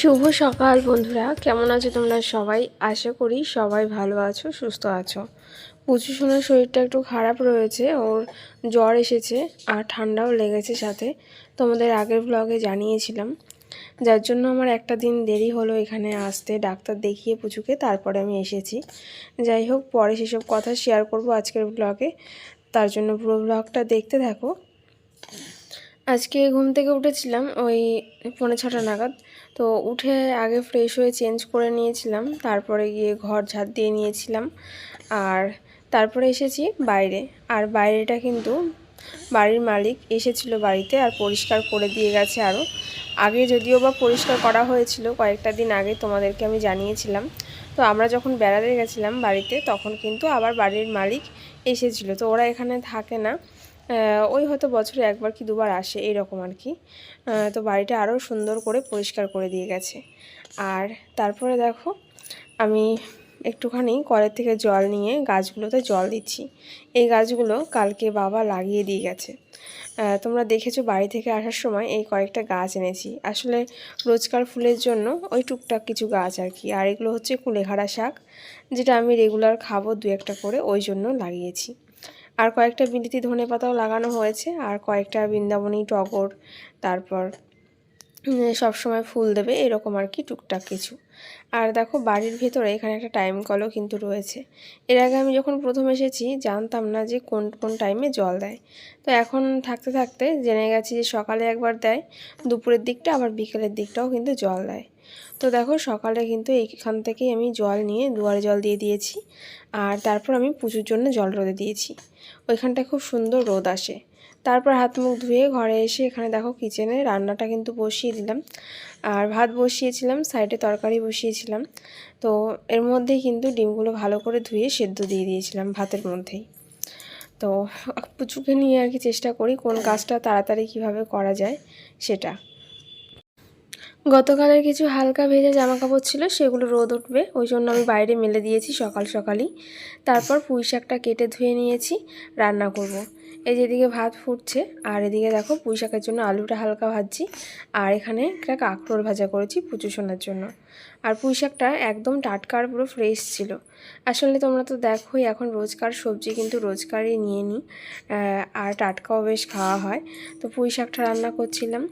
শুভ সকাল বন্ধুরা, কেমন আছো তোমরা সবাই? আশা করি সবাই ভালো আছো, সুস্থ আছো। পুচু সোনার শরীরটা একটু খারাপ রয়েছে, ওর জ্বর এসেছে আর ঠান্ডাও লেগেছে সাথে। তোমাদের আগের ব্লগে জানিয়েছিলাম। যার জন্য আমার একটা দিন দেরি হলো এখানে আসতে, ডাক্তার দেখিয়ে পুচুকে, তারপরে আমি এসেছি। যাই হোক, পরে সেসব কথা শেয়ার করব আজকের ব্লগে তার জন্য পুরো ব্লগটা দেখতে থাকো। আজকে ঘুম থেকে উঠেছিলাম, ওই পৌনে ছটা নাগাদ। তো উঠে আগে ফ্রেশ হয়ে চেঞ্জ করে নিয়েছিলাম, তারপরে গিয়ে ঘর ঝাড় দিয়ে নিয়েছিলাম। আর তারপরে এসেছি বাইরে। আর বাইরেটা কিন্তু বাড়ির মালিক এসেছিল বাড়িতে আর পরিষ্কার করে দিয়ে গেছে আরও আগে যদিও বা পরিষ্কার করা হয়েছিল, কয়েকটা দিন আগে তোমাদেরকে আমি জানিয়েছিলাম। তো আমরা যখন বেড়াতে গেছিলাম বাড়িতে, তখন কিন্তু আবার বাড়ির মালিক এসেছিল। তো ওরা এখানে থাকে না। ওই হয়তো বছরে একবার কি দুবার আসে এরকম আর কি। তো বাড়িটা আরও সুন্দর করে পরিষ্কার করে দিয়ে গেছে। আর তারপরে দেখো, আমি একটুখানি কলের থেকে জল নিয়ে গাছগুলোতে জল দিচ্ছি। এই গাছগুলো কালকে বাবা লাগিয়ে দিয়ে গেছে। তোমরা দেখেছ বাড়ি থেকে আসার সময় এই কয়েকটা গাছ এনেছি। আসলে রোজকার ফুলের জন্য ওই টুকটাক কিছু গাছ আর কি। আর এগুলো হচ্ছে কুলেখাড়া শাক, যেটা আমি রেগুলার খাব দু একটা করে, ওই জন্য লাগিয়েছি। আর কয়েকটা বিলিতি ধনে পাতাও লাগানো হয়েছে, আর কয়েকটা বৃন্দাবনী, টগর, তারপর সব সময় ফুল দেবে, এরকম আর কি টুকটাক কিছু। আর দেখো বাড়ির ভেতরে এখানে একটা টাইম কলও কিন্তু রয়েছে। এর আগে আমি যখন প্রথম এসেছি, জানতাম না যে কোন কোন টাইমে জল দেয়। তো এখন থাকতে থাকতে জেনে গেছি যে সকালে একবার দেয়, দুপুরের দিকটা আবার বিকেলের দিকটাও কিন্তু জল দেয়। তো দেখো সকালে কিন্তু এইখান থেকেই আমি জল নিয়ে দুয়ারে জল দিয়ে দিয়েছি আর তারপর আমি পুজোর জন্য জল রোদে দিয়েছি। ওইখানটায় খুব সুন্দর রোদ আসে। তারপর হাত মুখ ধুয়ে ঘরে এসে এখানে দেখো কিচেনে রান্নাটা কিন্তু বসিয়ে দিলাম। আর ভাত বসিয়েছিলাম, সাইডে তরকারি বসিয়েছিলাম। তো এর মধ্যেই কিন্তু ডিমগুলো ভালো করে ধুয়ে সেদ্ধ দিয়ে দিয়েছিলাম ভাতের মধ্যেই। তো পুচুকে নিয়ে আর কি চেষ্টা করি কোন কাজটা তাড়াতাড়ি কীভাবে করা যায় সেটা। গতকালের কিছু হালকা ভেজা জামা কাপড় ছিল, সেগুলো রোদ উঠবে। ওই জন্য আমি বাইরে মেলে দিয়েছি সকাল সকালই। তারপর পুঁই শাকটা কেটে ধুয়ে নিয়েছি, রান্না করব। এই যেদিকে ভাত ফুটছে, আর এদিকে দেখো পুঁই শাকের জন্য আলুটা হালকা ভাজছি। আর এখানে একটা কাঁকরোল ভাজা করেছি পুজো শোনার জন্য। আর পুঁই শাকটা একদম টাটকা আর পুরো ফ্রেশ ছিল। আসলে তোমরা তো দেখোই, এখন রোজকার সবজি কিন্তু রোজকারই নিয়ে নিই। আর টাটকাও বেশ খাওয়া হয়। তো পুঁই শাকটা রান্না করছিলাম।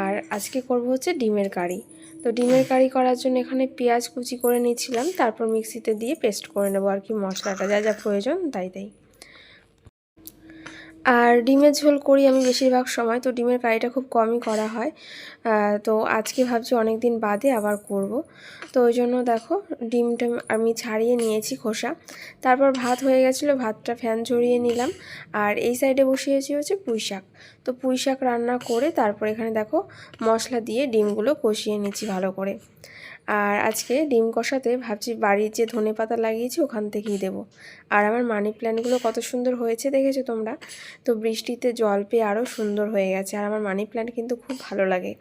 আর আজকে করব হচ্ছে ডিমের কারি। তো ডিমের কারি করার জন্য এখানে পেঁয়াজ কুচি করে নিয়েছিলাম। তারপর মিক্সিতে দিয়ে পেস্ট করে নেব। আর কি মশলাটা, যা যা প্রয়োজন, তাই তাই। আর ডিমের ঝোল করি আমি বেশিরভাগ সময়, তো ডিমের কারিটা খুব কমই করা হয়। তো আজকে ভাবছি অনেক দিন বাদে আবার করব। তো ওই জন্য দেখো, ডিমটা আমি ছাড়িয়ে নিয়েছি খোসা। তারপর ভাত হয়ে গেছিল, ভাতটা ফ্যান ঝরিয়ে নিলাম। আর এই সাইডে বসিয়েছি হচ্ছে পুঁই শাক। তো পুঁই শাক রান্না করে তারপর এখানে দেখো মশলা দিয়ে ডিমগুলো কষিয়ে নিচ্ছি ভালো করে। আর আজকে ডিম কষাতে ভাবছি বাড়ির যে ধনে পাতা লাগিয়েছি ওখান থেকেই দেবো। আর আমার মানি প্ল্যান্টগুলো কত সুন্দর হয়েছে দেখেছ তোমরা? তো বৃষ্টিতে জল পেয়ে আরও সুন্দর হয়ে গেছে। আর আমার মানি প্ল্যান্ট কিন্তু খুব ভালো লাগে।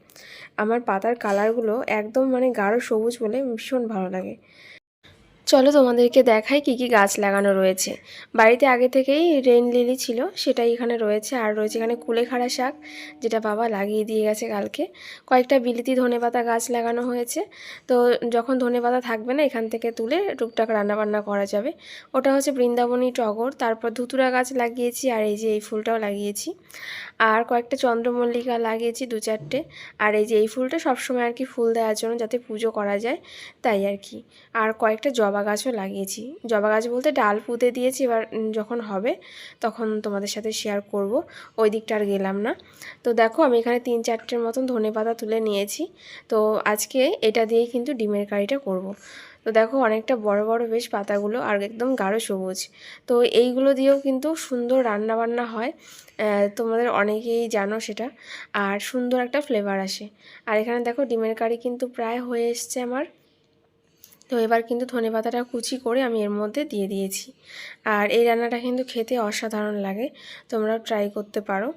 আমার পাতার কালারগুলো একদম মানে গাঢ় সবুজ বলে ভীষণ ভালো লাগে। চলো তোমাদেরকে দেখাই কি কি গাছ লাগানো রয়েছে। বাড়িতে আগে থেকেই রেন লিলি ছিল, সেটাই এখানে রয়েছে। আর রয়েছে এখানে কুলেখাড়া শাক, যেটা বাবা লাগিয়ে দিয়ে গেছে কালকে। কয়েকটা বিলিতি ধনেপাতা গাছ লাগানো হয়েছে। তো যখন ধনেপাতা থাকবে না, এখান থেকে তুলে টুকটাক রান্নাবান্না করা যাবে। ওটা হচ্ছে বৃন্দাবনী টগর, তারপর ধুতুরা গাছ লাগিয়েছি, আর এই যে এই ফুলটাও লাগিয়েছি। আর কয়েকটা চন্দ্রমল্লিকা লাগিয়েছি, দু চারটে। আর এই যে এই ফুলটা সবসময় আর কি ফুল দেওয়ার জন্য যাতে পুজো করা যায়, তাই আর কি। আর কয়েকটা জবা গাছও লাগিয়েছি। জবা গাছ বলতে ডাল পুঁতে দিয়েছি এবার যখন হবে তখন তোমাদের সাথে শেয়ার করব। ওই দিকটা আর গেলাম না। তো দেখো আমি এখানে তিন চারটের মতন ধনে পাতা তুলে নিয়েছি। তো আজকে এটা দিয়েই কিন্তু ডিমের কারিটা করব। তো দেখো অনেকটা বড় বড় বেশ পাতাগুলো আর একদম গাঢ় সবুজ। তো এইগুলো দিয়েও কিন্তু সুন্দর রান্না বান্না হয় তোমাদের অনেকেই জানো সেটা। আর সুন্দর একটা ফ্লেভার আসে। আর এখানে দেখো ডিমের কারি কিন্তু প্রায় হয়ে এসছে আমার। তো এবার কিন্তু ধনে পাতাটা কুচি করে আমি এর মধ্যে দিয়ে দিয়েছি। আর এই রান্নাটা কিন্তু খেতে অসাধারণ লাগে, তোমরাও ট্রাই করতে পারো।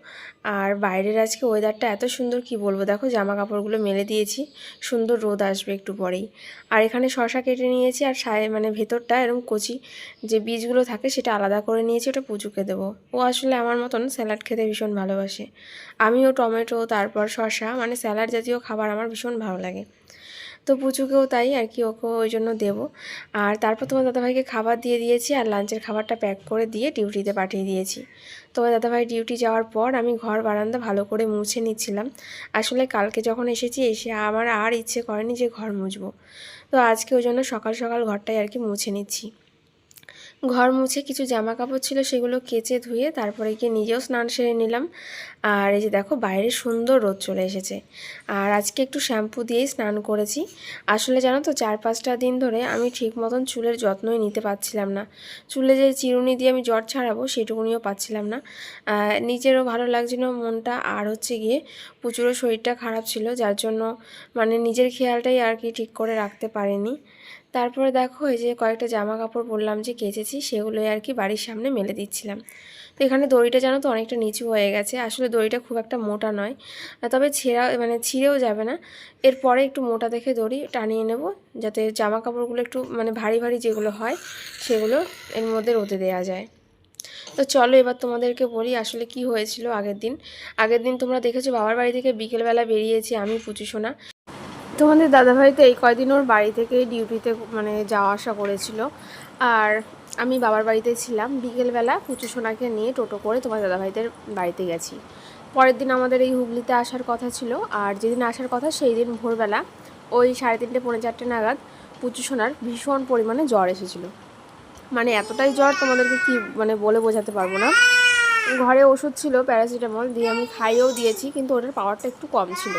আর বাইরের আজকে ওয়েদারটা এত সুন্দর, কি বলব? দেখো জামা কাপড়গুলো মেলে দিয়েছি, সুন্দর রোদ আসবে একটু পরেই। আর এখানে শশা কেটে নিয়েছি আর সায় মানে ভেতরটা এরকম কচি, যে বীজগুলো থাকে সেটা আলাদা করে নিয়েছি, ওটা পুজোকে দেবো। ও আসলে আমার মতন স্যালাড খেতে ভীষণ ভালোবাসে। আমিও টমেটো, তারপর শশা মানে স্যালাড জাতীয় খাবার আমার ভীষণ ভালো লাগে। তো পুচুকেও তাই আর কি ওকে ওই জন্য দেবো। আর তারপর তোমার দাদাভাইকে খাবার দিয়ে দিয়েছি আর লাঞ্চের খাবারটা প্যাক করে দিয়ে ডিউটিতে পাঠিয়ে দিয়েছি। তোমার দাদাভাই ডিউটি যাওয়ার পর আমি ঘর বারান্দা ভালো করে মুছে নিচ্ছিলাম। আসলে কালকে যখন এসেছি এসে আমার আর ইচ্ছে করেনি যে ঘর মুছবো। তো আজকে ওই জন্য সকাল সকাল ঘরটাই আর কি মুছে নিচ্ছি। ঘর মুছে কিছু জামা কাপড় ছিল সেগুলো কেচে ধুয়ে তারপরে গিয়ে নিজেও স্নান সেরে নিলাম। আর এই যে দেখো, বাইরে সুন্দর রোদ চলে এসেছে। আর আজকে একটু শ্যাম্পু দিয়েই স্নান করেছি। আসলে জানো তো, চার পাঁচটা দিন ধরে আমি ঠিক মতন চুলের যত্নই নিতে পারছিলাম না। চুলে যে চিরুনি দিয়ে আমি জ্বর ছাড়াবো সেটুকুনিও পাচ্ছিলাম না। নিজেরও ভালো লাগছিল মনটা। আর হচ্ছে গিয়ে প্রচুরও শরীরটা খারাপ ছিল, যার জন্য মানে নিজের খেয়ালটাই আর কি ঠিক করে রাখতে পারিনি। তারপরে দেখো এই যে কয়েকটা জামা কাপড় বললাম যে কেচেছি, সেগুলোই আর কি বাড়ির সামনে মেলে দিচ্ছিলাম। তো এখানে দড়িটা জানো তো অনেকটা নিচু হয়ে গেছে। আসলে দড়িটা খুব একটা মোটা নয়, তবে ছেঁড়া মানে ছিঁড়েও যাবে না। এরপরে একটু মোটা দেখে দড়ি টানিয়ে নেব, যাতে জামা কাপড়গুলো একটু মানে ভারী ভারী যেগুলো হয়, সেগুলো এর মধ্যে রোদে দেওয়া যায়। তো চলো এবার তোমাদেরকে বলি আসলে কি হয়েছিল আগের দিন। আগের দিন তোমরা দেখেছ বাবার বাড়ি থেকে বিকেলবেলা বেরিয়েছি আমি পুচু সোনা তোমাদের দাদাভাই তো এই কয়দিন ওর বাড়ি থেকে ডিউটিতে মানে যাওয়া আসা করেছিল। আর আমি বাবার বাড়িতে ছিলাম। বিকেলবেলা পুচু সোনাকে নিয়ে টোটো করে তোমার দাদাভাইদের বাড়িতে গেছি। পরের দিন আমাদের এই হুগলিতে আসার কথা ছিল। আর যেদিন আসার কথা সেই দিন ভোরবেলা ওই সাড়ে তিনটে, পৌনে চারটে নাগাদ পুচু সোনার ভীষণ পরিমাণে জ্বর এসেছিল। মানে এতটাই জ্বর তোমাদেরকে কি মানে বলে বোঝাতে পারব না। ঘরে ওষুধ ছিল, প্যারাসিটামল দিয়ে আমি খাইয়েও দিয়েছি, কিন্তু ওটার পাওয়ারটা একটু কম ছিল।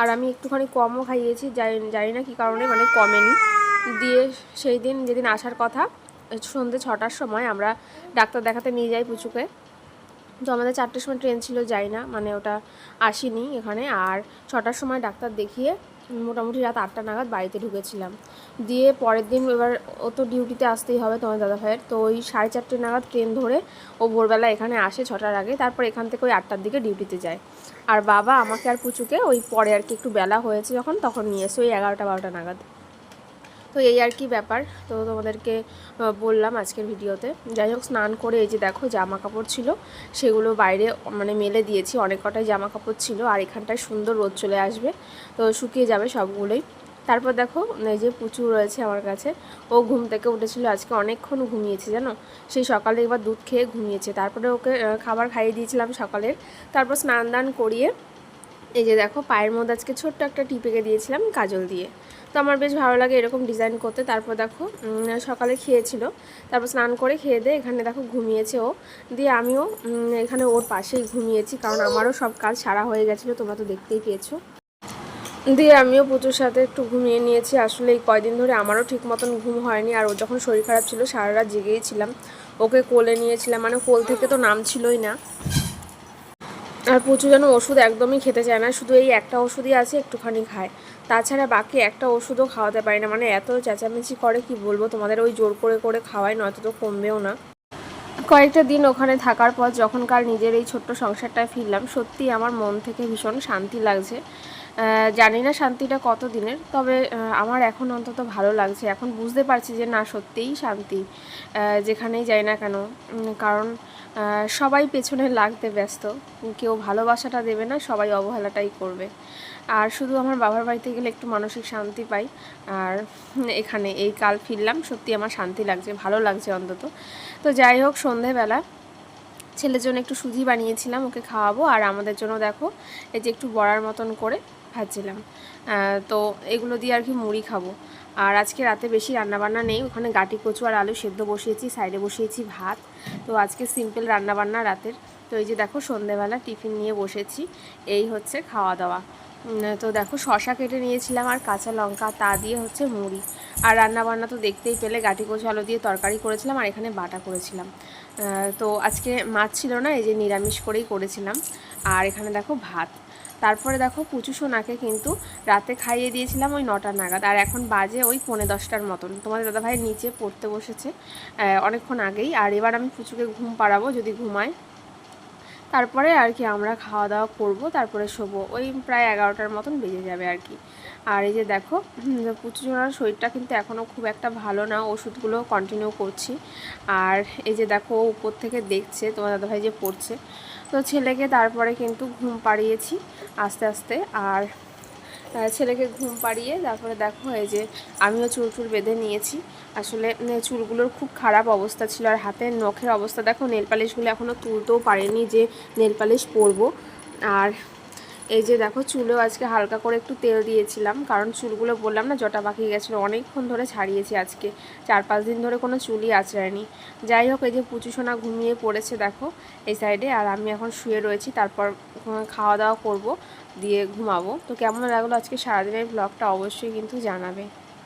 আর আমি একটুখানি কমও খাইয়েছি, জানি জানি না কী কারণে মানে কমেনি। দিয়ে সেই দিন যেদিন আসার কথা সন্ধ্যে ছটার সময় আমরা ডাক্তার দেখাতে নিয়ে যাই পুচুকে। তো আমাদের চারটের সময় ট্রেন ছিল, যাই না মানে ওটা আসিনি এখানে। আর ছটার সময় ডাক্তার দেখিয়ে মোটামুটি রাত আটটা নাগাদ বাড়িতে ঢুকেছিলাম। দিয়ে পরের দিন এবার ও তো ডিউটিতে আসতেই হবে তোমার দাদা ভাইয়ের তো ওই সাড়ে চারটে নাগাদ ট্রেন ধরে ও ভোরবেলা এখানে আসে ছটার আগে, তারপর এখান থেকে ওই আটটার দিকে ডিউটিতে যায়। আর বাবা আমাকে আর পুচুকে ওই পরে আর কি একটু বেলা হয়েছে যখন, তখন নিয়ে এসে ওই এগারোটা, বারোটা নাগাদ। তো এই আর কি ব্যাপার। তো তোমাদেরকে বললাম আজকের ভিডিওতে। যাই হোক, স্নান করে এই যে দেখো জামা কাপড় ছিল, সেগুলো বাইরে মানে মেলে দিয়েছি, অনেক কটাই জামা কাপড় ছিল, আর এখানটায় সুন্দর রোদ চলে আসবে। তো শুকিয়ে যাবে সবগুলোই। তারপর দেখো, এই যে পুচু রয়েছে আমার কাছে, ও ঘুম থেকে উঠেছিল, আজকে অনেকক্ষণ ঘুমিয়েছে, জানো? সেই সকালে এবার দুধ খেয়ে ঘুমিয়েছে, তারপরে ওকে খাবার খাইয়ে দিয়েছিলাম সকালের তারপর স্নান দান করিয়ে, এই যে দেখো, পায়ের মধ্যে আজকে ছোট্ট একটা টিপেকে দিয়েছিলাম কাজল দিয়ে। তো আমার বেশ ভালো লাগে এরকম ডিজাইন করতে, তারপর দেখো সকালে খেয়েছিল, তারপর স্নান করে খেয়ে দিয়ে এখানে দেখো ঘুমিয়েছে ও। দিয়ে আমিও এখানে ওর পাশেই ঘুমিয়েছি, কারণ আমারও সব কাজ সারা হয়ে গেছিল, তোমরা তো দেখতেই পেয়েছ। দিয়ে আমিও পুজোর সাথে একটু ঘুমিয়ে নিয়েছি। আসলে এই কয়দিন ধরে আমারও ঠিক মতন ঘুম হয়নি আর ও যখন শরীর খারাপ ছিল, সারা রাত জেগেই ছিলাম। ওকে কোলে নিয়েছিলাম মানে কোল থেকে তো নাম ছিলই না। আর প্রচুর যেন ওষুধ একদমই খেতে চায় না, শুধু এই একটা ওষুধই আছে, একটুখানি খায়। তাছাড়া বাকি একটা ওষুধও খাওয়াতে পারি না মানে এত চেঁচামেচি করে কি বলব, তোমাদের ওই জোর করে করে খাওয়াই নয়তো তো কমবেও না। কয়েকটা দিন ওখানে থাকার পর যখনকার নিজের এই ছোট্ট সংসারটায় ফিরলাম সত্যি আমার মন থেকে ভীষণ শান্তি লাগছে। জানি না শান্তিটা কত দিনের তবে আমার এখন অন্তত ভালো লাগছে। এখন বুঝতে পারছি যে না, সত্যিই শান্তি যেখানেই যাই না কেন। কারণ সবাই পেছনে লাগতে ব্যস্ত। কেউ ভালোবাসাটা দেবে না, সবাই অবহেলাটাই করবে। আর শুধু আমার বাবার বাড়িতে গেলে একটু মানসিক শান্তি পাই। আর এখানে এই কাল ফিরলাম সত্যি আমার শান্তি লাগছে, ভালো লাগছে অন্তত। তো যাই হোক, সন্ধেবেলা ছেলের জন্য একটু সুজি বানিয়েছিলাম, ওকে খাওয়াবো। আর আমাদের জন্য দেখো, এই যে একটু বড়ার মতন করে ভাজছিলাম। তো এগুলো দিয়ে আর কি মুড়ি খাব। আর আজকে রাতে বেশি রান্নাবান্না নেই, ওখানে গাটি কচু আর আলু সেদ্ধ বসিয়েছি, সাইডে বসিয়েছি ভাত। তো আজকে সিম্পল রান্নাবান্না রাতের। তো এই যে দেখো, সন্ধেবেলা টিফিন নিয়ে বসেছি, এই হচ্ছে খাওয়া দাওয়া তো দেখো, শশা কেটে নিয়েছিলাম আর কাঁচা লঙ্কা, তা দিয়ে হচ্ছে মুড়ি। আর রান্নাবান্না তো দেখতেই পেলে, গাটি কচু, আলু দিয়ে তরকারি করেছিলাম আর এখানে বাটা করেছিলাম। তো আজকে মাছ ছিল না, এই যে নিরামিষ করেই করেছিলাম। আর এখানে দেখো ভাত। তারপরে দেখো পুচু সোনাকে কিন্তু রাতে খাইয়ে দিয়েছিলাম ওই নটা নাগাদ। আর এখন বাজে ওই পৌনে দশটার মতন। তোমাদের দাদাভাই নিচে পড়তে বসেছে অনেকক্ষণ আগেই। আর এবার আমি পুচুকে ঘুম পাড়াবো যদি ঘুমায়। তারপরে আর কি আমরা খাওয়া দাওয়া করব, তারপরে শোবো। ওই প্রায় এগারোটার মতন বেজে যাবে আর কি। আর এই যে দেখো পুচু জোড়ার শরীরটা কিন্তু এখনও খুব একটা ভালো না, ওষুধগুলো কন্টিনিউ করছি। আর এই যে দেখো উপর থেকে দেখছে, তোমার দাদাভাই যে পড়ছে। তো ছেলেকে তারপরে কিন্তু ঘুম পাড়িয়েছি আস্তে আস্তে। আর ছেলেকে ঘুম পাড়িয়ে তারপরে দেখো, এই যে আমিও চুল চুল বেঁধে নিয়েছি। আসলে চুলগুলোর খুব খারাপ অবস্থা ছিল। আর হাতের নখের অবস্থা, দেখো, নেল পালিশগুলো এখনও তুলতেও পারিনি যে নেল পালিশ পরবো। আর এই যে দেখো, চুলেও আজকে হালকা করে একটু তেল দিয়েছিলাম, কারণ চুলগুলো বললাম না, জটা বাকি গেছিল। অনেকক্ষণ ধরে ছাড়িয়েছি আজকে। চার পাঁচ দিন ধরে কোনো চুলই আঁচড়ায়নি। যাই হোক, এই যে পুচু সোনা ঘুমিয়ে পড়েছে দেখো, এই সাইডে আর আমি এখন শুয়ে রয়েছি, তারপর খাওয়া দাওয়া করব, দিয়ে ঘুমাবো। তো কেমন লাগল আজকে সারাদিনের ব্লগটা অবশ্যই কিন্তু জানাবে।